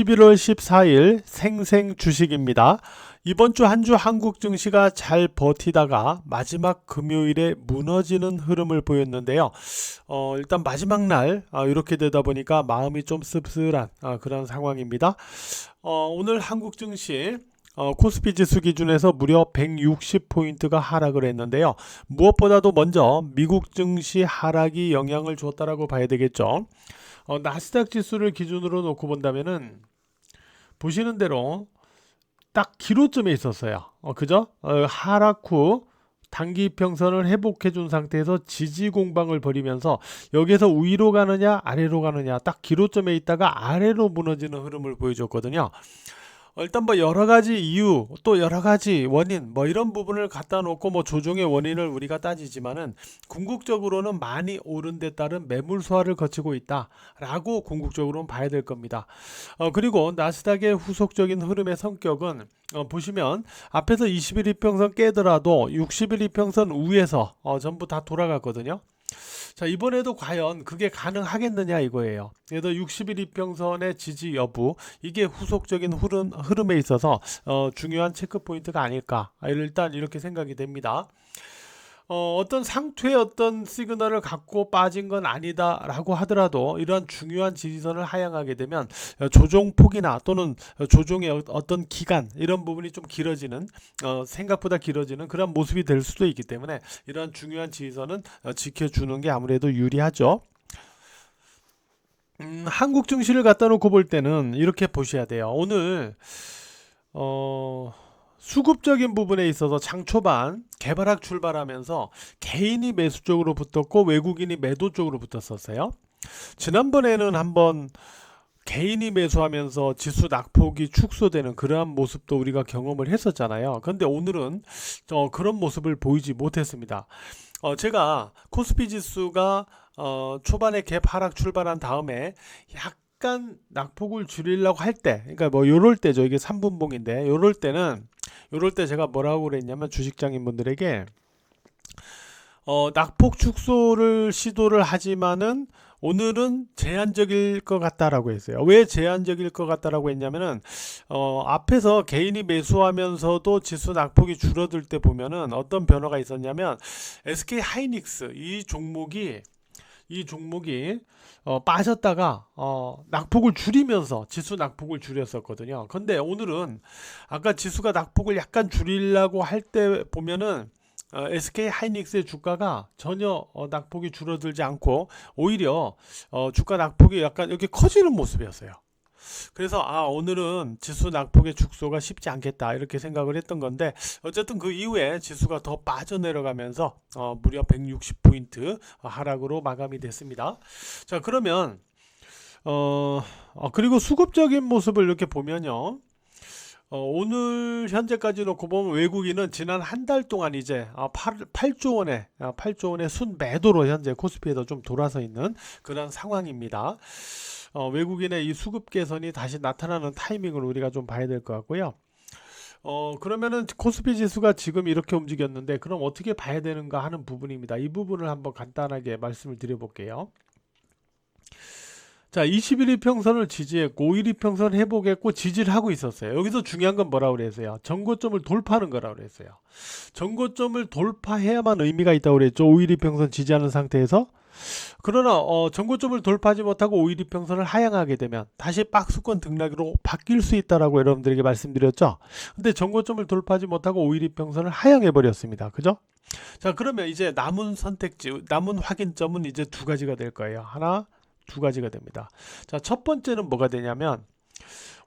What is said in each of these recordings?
11월 14일 생생 주식입니다. 이번 주한주 한국 증시가 잘 버티다가 마지막 금요일에 무너지는 흐름을 보였는데요. 어, 일단 마지막 날 아, 이렇게 되다 보니까 마음이 좀 씁쓸한 아, 그런 상황입니다. 어, 오늘 한국 증시 어, 코스피 지수 기준에서 무려 160포인트가 하락을 했는데요. 무엇보다도 먼저 미국 증시 하락이 영향을 줬다라고 봐야 되겠죠. 어, 나스닥 지수를 기준으로 놓고 본다면은 보시는 대로 딱 기로점에 있었어요. 어, 그죠? 어, 하락 후 단기 평선을 회복해 준 상태에서 지지 공방을 벌이면서 여기에서 위로 가느냐 아래로 가느냐 딱 기로점에 있다가 아래로 무너지는 흐름을 보여줬거든요. 어, 일단 뭐 여러 가지 이유 또 여러 가지 원인 뭐 이런 부분을 갖다 놓고 뭐 조종의 원인을 우리가 따지지만은 궁극적으로는 많이 오른 데 따른 매물 소화를 거치고 있다라고 궁극적으로는 봐야 될 겁니다. 어, 그리고 나스닥의 후속적인 흐름의 성격은 어, 보시면 앞에서 20일 이평선 깨더라도 60일 이평선 위에서 어, 전부 다 돌아갔거든요. 자 이번에도 과연 그게 가능하겠느냐 이거예요. 그래서 60일 이평선의 지지 여부 이게 후속적인 흐름, 흐름에 있어서 어, 중요한 체크 포인트가 아닐까 아, 일단 이렇게 생각이 됩니다. 어, 어떤 상투의 어떤 시그널을 갖고 빠진 건 아니다라고 하더라도 이러한 중요한 지지선을 하향하게 되면 어, 조종폭이나 또는 조종의 어- 어떤 기간 이런 부분이 좀 길어지는 어, 생각보다 길어지는 그런 모습이 될 수도 있기 때문에 이러한 중요한 지지선은 어, 지켜주는 게 아무래도 유리하죠. 음, 한국 증시를 갖다 놓고 볼 때는 이렇게 보셔야 돼요. 오늘 어, 수급적인 부분에 있어서 장 초반 개발학 출발하면서 개인이 매수 쪽으로 붙었고 외국인이 매도 쪽으로 붙었었어요. 지난번에는 한번 개인이 매수하면서 지수 낙폭이 축소되는 그러한 모습도 우리가 경험을 했었잖아요. 그런데 오늘은 어, 그런 모습을 보이지 못했습니다. 어, 제가 코스피 지수가 어, 초반에 갭 하락 출발한 다음에 약 간 낙폭을 줄이려고 할 때, 그러니까 뭐 요럴 때죠. 이게 3분봉인데 요럴 때는 요럴 때 제가 뭐라고 그랬냐면 주식장인 분들에게 어, 낙폭 축소를 시도를 하지만은 오늘은 제한적일 것 같다라고 했어요. 왜 제한적일 것 같다라고 했냐면은 어, 앞에서 개인이 매수하면서도 지수 낙폭이 줄어들 때 보면은 어떤 변화가 있었냐면 SK 하이닉스 이 종목이 이 종목이 어, 빠졌다가 어, 낙폭을 줄이면서 지수 낙폭을 줄였었거든요. 근데 오늘은 아까 지수가 낙폭을 약간 줄이려고 할 때 보면은 어, SK 하이닉스의 주가가 전혀 어, 낙폭이 줄어들지 않고 오히려 어, 주가 낙폭이 약간 이렇게 커지는 모습이었어요. 그래서 아 오늘은 지수 낙폭의 축소가 쉽지 않겠다 이렇게 생각을 했던 건데 어쨌든 그 이후에 지수가 더 빠져내려가면서 어, 무려 160포인트 하락으로 마감이 됐습니다. 자 그러면 어, 어, 그리고 수급적인 모습을 이렇게 보면요. 어, 오늘 현재까지 놓고 보면 외국인은 지난 한 달 동안 이제 아, 8, 8조 원의 아, 8조 원의 순 매도로 현재 코스피에서 좀 돌아서 있는 그런 상황입니다. 어, 외국인의 이 수급 개선이 다시 나타나는 타이밍을 우리가 좀 봐야 될 것 같고요. 어, 그러면은 코스피 지수가 지금 이렇게 움직였는데 그럼 어떻게 봐야 되는가 하는 부분입니다. 이 부분을 한번 간단하게 말씀을 드려볼게요. 자, 21일 평선을 지지했고 5일 평선 회복했고 지지를 하고 있었어요. 여기서 중요한 건 뭐라고 그랬어요? 전고점을 돌파하는 거라고 그랬어요. 전고점을 돌파해야만 의미가 있다고 그랬죠. 5일 평선 지지하는 상태에서 그러나 어, 전고점을 돌파하지 못하고 5일 평선을 하향하게 되면 다시 박스권 등락으로 바뀔 수 있다라고 여러분들에게 말씀드렸죠. 근데 전고점을 돌파하지 못하고 5일 평선을 하향해 버렸습니다. 그죠? 자, 그러면 이제 남은 선택지, 남은 확인점은 이제 두 가지가 될 거예요. 하나, 두 가지가 됩니다. 자, 첫 번째는 뭐가 되냐면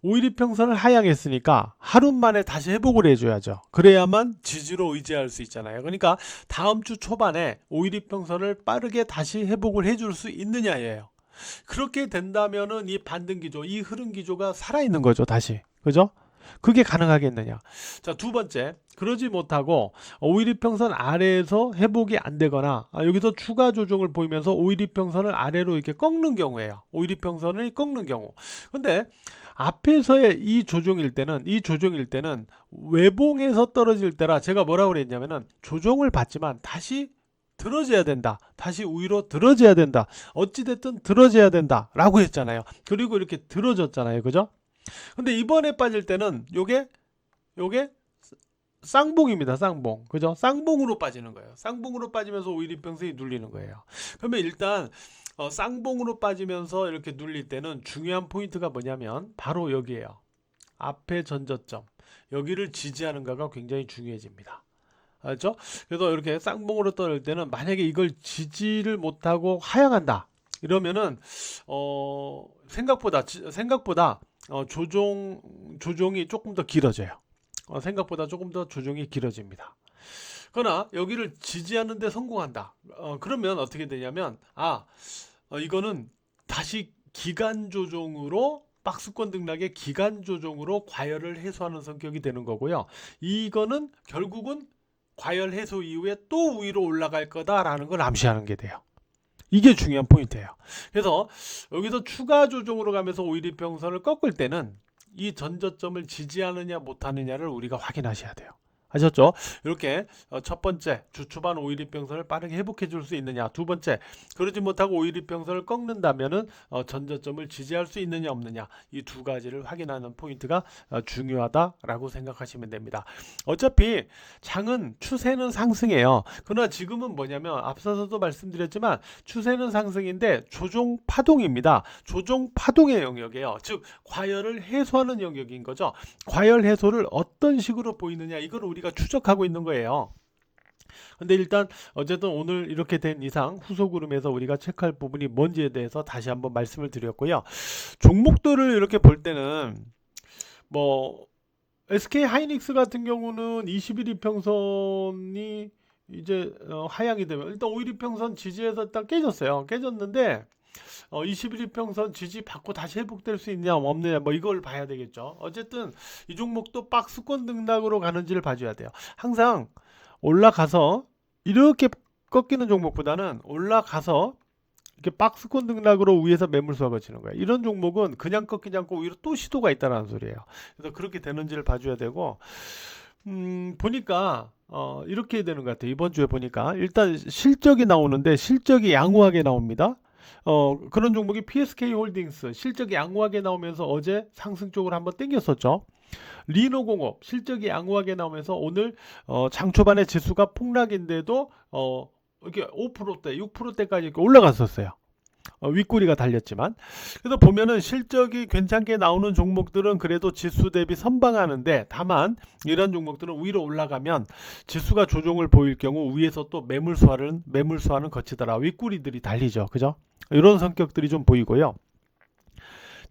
5일 평선을 하향했으니까 하루 만에 다시 회복을 해줘야죠. 그래야만 지지로 의지할 수 있잖아요. 그러니까 다음 주 초반에 5일 평선을 빠르게 다시 회복을 해줄 수 있느냐예요. 그렇게 된다면은 이 반등 기조, 이 흐름 기조가 살아있는 거죠, 다시. 그죠? 그게 가능하겠느냐. 자, 두 번째. 그러지 못하고 5일 평선 아래에서 회복이 안 되거나 아, 여기서 추가 조정을 보이면서 5일 평선을 아래로 이렇게 꺾는 경우예요. 5일 평선을 꺾는 경우. 근데 앞에서의 이 조정일 때는 이 조정일 때는 외봉에서 떨어질 때라 제가 뭐라고 그랬냐면은 조정을 받지만 다시 들어져야 된다. 다시 위로 들어져야 된다. 어찌됐든 들어져야 된다. 라고 했잖아요. 그리고 이렇게 들어졌잖아요. 그죠? 근데 이번에 빠질 때는 요게 요게 쌍봉입니다. 쌍봉. 그죠? 쌍봉으로 빠지는 거예요. 쌍봉으로 빠지면서 오일이평선이 눌리는 거예요. 그러면 일단 어, 쌍봉으로 빠지면서 이렇게 눌릴 때는 중요한 포인트가 뭐냐면 바로 여기에요. 앞에 전저점. 여기를 지지하는가가 굉장히 중요해집니다. 알죠? 그래서 이렇게 쌍봉으로 떨을 때는 만약에 이걸 지지를 못하고 하향한다. 이러면은 어 생각보다 지- 생각보다 어, 조종 조종이 조금 더 길어져요. 어, 생각보다 조금 더 조종이 길어집니다. 그러나 여기를 지지하는데 성공한다. 어, 그러면 어떻게 되냐면 아 어, 이거는 다시 기간 조종으로 박스권 등락의 기간 조종으로 과열을 해소하는 성격이 되는 거고요. 이거는 결국은 과열 해소 이후에 또 위로 올라갈 거다라는 걸 암시하는 게 돼요. 이게 중요한 포인트예요. 그래서 여기서 추가 조정으로 가면서 오일이평선을 꺾을 때는 이 전저점을 지지하느냐 못하느냐를 우리가 확인하셔야 돼요. 아셨죠? 이렇게 어, 첫 번째 주 초반 오일이평선을 빠르게 회복해 줄 수 있느냐 두 번째 그러지 못하고 오일이평선을 꺾는다면은 어, 전저점을 지지할 수 있느냐 없느냐 이 두 가지를 확인하는 포인트가 어, 중요하다라고 생각하시면 됩니다. 어차피 장은 추세는 상승해요. 그러나 지금은 뭐냐면 앞서서도 말씀드렸지만 추세는 상승인데 조종 파동입니다. 조종 파동의 영역이에요. 즉 과열을 해소하는 영역인 거죠. 과열 해소를 어떤 식으로 보이느냐 이걸 우리가 추적하고 있는 거예요. 근데 일단 어쨌든 오늘 이렇게 된 이상 후속으름에서 우리가 체크할 부분이 뭔지에 대해서 다시 한번 말씀을 드렸고요. 종목들을 이렇게 볼 때는 뭐 SK 하이닉스 같은 경우는 21 이평선이 이제 어, 하향이 되면 일단 5일 이평선 지지에서 일단 깨졌어요. 깨졌는데 어, 21 이평선 지지 받고 다시 회복될 수 있냐 없느냐 뭐 이걸 봐야 되겠죠. 어쨌든 이 종목도 박스권 등락으로 가는지를 봐줘야 돼요. 항상 올라가서 이렇게 꺾이는 종목보다는 올라가서 이렇게 박스권 등락으로 위에서 매물수가 거치는 거예요. 이런 종목은 그냥 꺾이지 않고 오히려 또 시도가 있다는 소리예요. 그래서 그렇게 되는지를 봐줘야 되고, 음, 보니까, 어, 이렇게 되는 것 같아요. 이번 주에 보니까. 일단 실적이 나오는데 실적이 양호하게 나옵니다. 어, 그런 종목이 PSK 홀딩스 실적이 양호하게 나오면서 어제 상승 쪽으로 한번 땡겼었죠. 리노공업 실적이 양호하게 나오면서 오늘 어, 장 초반에 지수가 폭락인데도 어, 이렇게 5%대, 6%대까지 이렇게 올라갔었어요. 어, 윗꼬리가 달렸지만. 그래서 보면은 실적이 괜찮게 나오는 종목들은 그래도 지수 대비 선방하는데 다만 이런 종목들은 위로 올라가면 지수가 조정을 보일 경우 위에서 또 매물 수화는 매물 수화는 거치더라. 윗꼬리들이 달리죠. 그죠? 이런 성격들이 좀 보이고요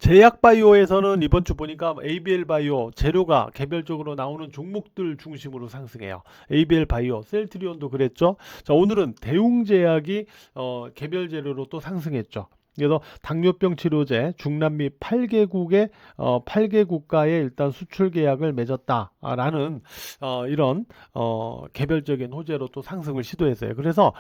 제약바이오에서는 이번 주 보니까 ABL 바이오 재료가 개별적으로 나오는 종목들 중심으로 상승해요. ABL 바이오, 셀트리온도 그랬죠. 자, 오늘은 대웅제약이 어, 개별 재료로 또 상승했죠. 그래서 당뇨병 치료제 중남미 8개국의 어, 8개 국가에 일단 수출 계약을 맺었다라는 어, 이런 어, 개별적인 호재로 또 상승을 시도했어요. 그래서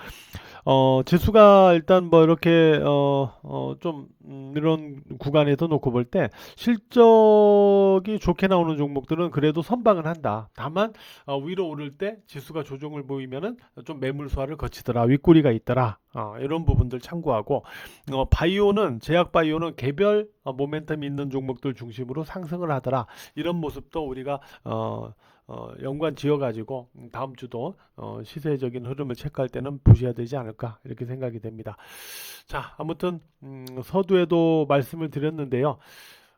어, 지수가 일단 뭐 이렇게 어, 어, 좀 음, 이런 구간에서 놓고 볼 때 실적이 좋게 나오는 종목들은 그래도 선방은 한다. 다만 어, 위로 오를 때 지수가 조정을 보이면은 좀 매물수화를 거치더라. 윗꼬리가 있더라. 어, 이런 부분들 참고하고 어, 바이오는 제약 바이오는 개별 어, 모멘텀 있는 종목들 중심으로 상승을 하더라. 이런 모습도 우리가 어, 어, 연관 지어가지고 음, 다음 주도 어, 시세적인 흐름을 체크할 때는 보셔야 되지 않을까 이렇게 생각이 됩니다. 자, 아무튼 음, 서두에도 말씀을 드렸는데요.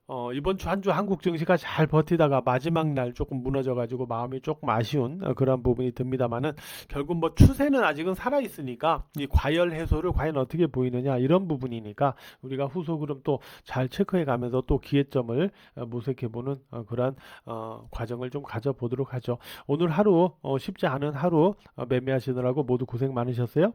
어, 이번 주 한 주 한국 증시가 잘 버티다가 마지막 날 조금 무너져가지고 마음이 조금 아쉬운 어, 그런 부분이 듭니다만은 결국 뭐 추세는 아직은 살아 있으니까 이 과열 해소를 과연 어떻게 보이느냐 이런 부분이니까 우리가 후속 흐름 또 잘 체크해 가면서 또 기회점을 어, 모색해 보는 어, 그러한 어, 과정을 좀 가져보도록 하죠. 오늘 하루 어, 쉽지 않은 하루 어, 매매하시느라고 모두 고생 많으셨어요.